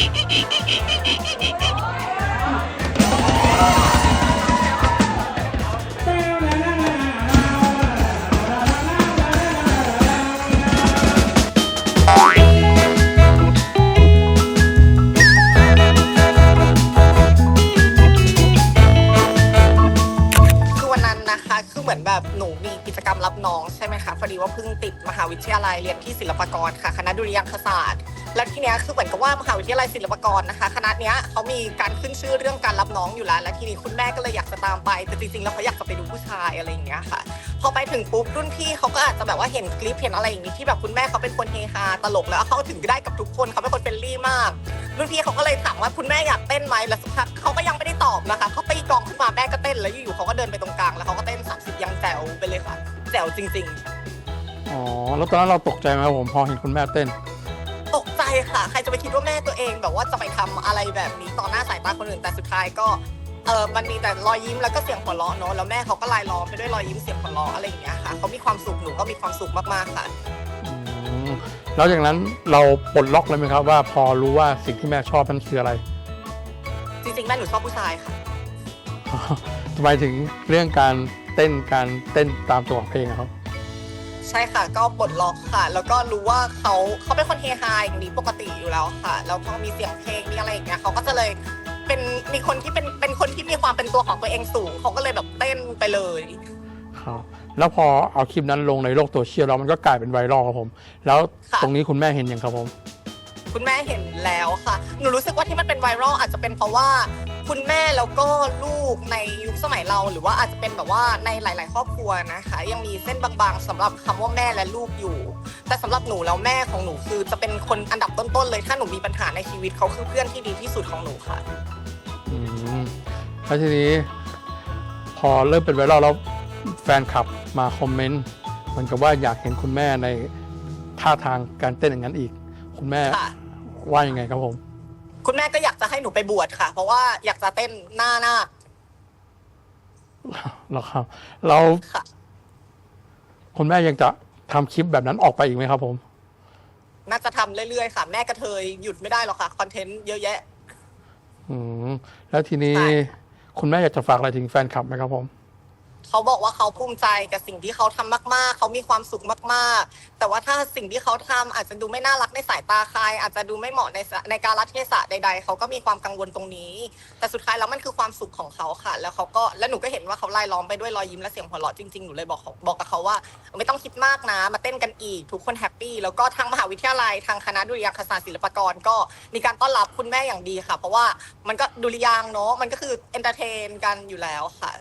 Oh! รรมรับน้องใช่ไหมคะพอดีว่าเพิ่งติดมหาวิทยาลัยเรียนที่ศิลปากรค่ะ คณะดุริยางคศาสตร์ แล้วทีเนี้ยคือเหมือนกับว่ามหาวิทยาลัยศิลปากรนะคะ คณะเนี้ยเขามีการขึ้นชื่อเรื่องการรับน้องอยู่แล้ว และทีนี้คุณแม่ก็เลยอยากจะตามไป แต่จริงๆแล้วเขาอยากจะไปดูผู้ชายอะไรอย่างเงี้ยค่ะ พอไปถึงปุ๊บรุ่นพี่เขาก็อาจจะแบบว่าเห็นคลิปเห็นอะไรอย่างนี้ที่แบบคุณแม่เขาเป็นคนเฮฮาตลกแล้วเขาถึงได้กับทุกคนเขาเป็นคนเฟรนลี่มากรุ่นพี่เขาก็เลยถามว่าคุณแม่อยากเต้นไหมแล้วสักพักเขาก็ยังไม่ได้ตอบนะคะเขาตีกองขึ้นมาแม่ก็เต้นแล้วอยู่ๆเขาก็เดินไปตรงกลางแล้วเขาก็เต้น30ยังแจ๋วไปเลยค่ะ แจ๋วจริง อ๋อ แล้วตอนนั้นเราตกใจไหมครับผมพอเห็นคุณแม่เต้น ๆ ตกใจค่ะ ใครจะไปคิดว่าแม่ตัวเองแบบว่าจะไปทำอะไรแบบนี้ต่อหน้าสายตาคนอื่นแต่สุดท้ายก็เออมันมีแต่รอยยิ้มแล้วก็เสียงหัวเราะเนอะแล้วแม่เขาก็ลายล้อมไปด้วยรอยยิ้มเสียงหัวเราะอะไรอย่างเงี้ยค่ะเขามีความสุขหนูก็มีความสุขมากๆค่ะ อืมแล้วจากนั้นเราปลดล็อกเลยไหมครับว่าพอรู้ว่าสิ่งที่แม่ชอบนั้นคืออะไร จริงๆแม่หนูชอบผู้ชายค่ะ ทำไมถึงเรื่องการ เต้นการเต้นตามจังหวะเพลงอะครับ ใช่ค่ะก็ปลดล็อกค่ะ แล้วก็รู้ว่าเขาเขาเป็นคนเฮฮาอย่างนี้ปกติอยู่แล้วค่ะ แล้วพอมีเสียงเพลงมีอะไรอย่างเงี้ยเขาก็จะเลยเป็นมีคนที่เป็นเป็นคนที่มีความเป็นตัวของตัวเองสูงเขาก็เลยแบบเต้นไปเลยครับ แล้วพอเอาคลิปนั้นลงในโลกโซเชียลแล้วมันก็กลายเป็นไวรัลครับผม แล้วค่ะ ตรงนี้คุณแม่เห็นยังครับผม คุณแม่เห็นแล้วค่ะ หนูรู้สึกว่าที่มันเป็นไวรัลอาจจะเป็นเพราะว่า คุณแม่แล้วก็ลูกในยุคสมัยเรา หรือว่าอาจจะเป็นแบบว่าในหลาย ๆ ครอบครัวนะคะ ยังมีเส้นบางๆสำหรับคำว่าแม่และลูกอยู่ แต่สำหรับหนูแล้วแม่ของหนูคือจะเป็นคนอันดับต้น ๆ เลย ถ้าหนูมีปัญหาในชีวิตเขาคือเพื่อนที่ดีที่สุดของหนูค่ะอืมแล้วทีนี้พอเริ่มเป็นไวรัลแล้วแฟนคลับมาคอมเมนต์เหมือนกับว่าอยากเห็นคุณแม่ในท่าทางการเต้นอย่างนั้นอีก คุณแม่ค่ะว่ายังไงครับผม คุณแม่ก็อยากจะให้หนูไปบวชค่ะ เพราะว่าอยากจะเต้นหน้าหน้าคเหรอครับ เราค่ะ คุณแม่ยังจะทำคลิปแบบนั้นออกไปอีกไหมครับผม น่าจะทำเรื่อยๆค่ะ แม่กระเทยหยุดไม่ได้หรอกค่ะคอนเทนต์เยอะแยะ อืมแล้วทีนี้ ใช่คุณแม่อยากจะฝากอะไรถึงแฟนคลับไหมครับผม เขาบอกว่าเขาภูมิใจกับสิ่งที่เขาทำมาก ๆ เขามีความสุขมากๆ แต่ว่าถ้าสิ่งที่เขาทำอาจจะดูไม่น่ารักในสายตาใคร อาจจะดูไม่เหมาะในในการรัเทศะใด ๆ เขาก็มีความกังวลตรงนี้ แต่สุดท้ายแล้วมันคือความสุขของเขาค่ะ แล้วเขาก็แล้วหนูก็เห็นว่าเขาไลายล้อมไปด้วยรอยยิ้มและเสียงหัวเราะจริงๆ หนูเลยบอกบอกกับเขาว่า ไม่ต้องคิดมากนะ มาเต้นกันอีก ทุกคนแฮปปี้ แล้วก็ทางมหาวิทยาลัยทางคณะดุริยางคศาสตร์ศิลปากรก็มีการต้อนรับคุณแม่อย่างดีค่ะ เพราะว่ามันก็ดุริยางเนาะ มันก็คือเอนเตอร์เทนกันอยู่แล้วค่ะ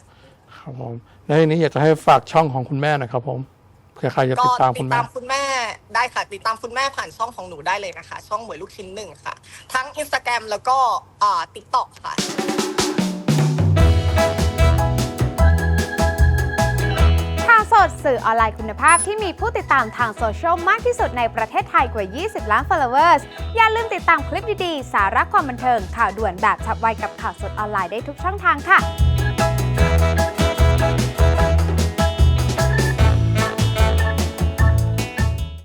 ครับผม แล้วทีนี้อยากจะให้ฝากช่องของคุณแม่หนะครับผมเผื่อใครจะก็ติดตามติคุดณแม่ ตามคุณแม่ได้ค่ะ ติดตามคุณแม่ผ่านช่องของหนูได้เลยนะคะ ช่องหมวยลูกชิ้นหนึ่งค่ะ ทั้ง Instagram แล้วก็อ่า TikTok ค่ะ ข่าวสดสื่อออนไลน์คุณภาพที่มีผู้ติดตามทางโซเชียลมากที่สุดในประเทศไทยกว่า 20 ล้าน followers อย่าลืมติดตามคลิปดีๆ สาระความบันเทิง ข่าวด่วนแบบฉับไวกับข่าวสดออนไลน์ได้ทุกช่องทางค่ะ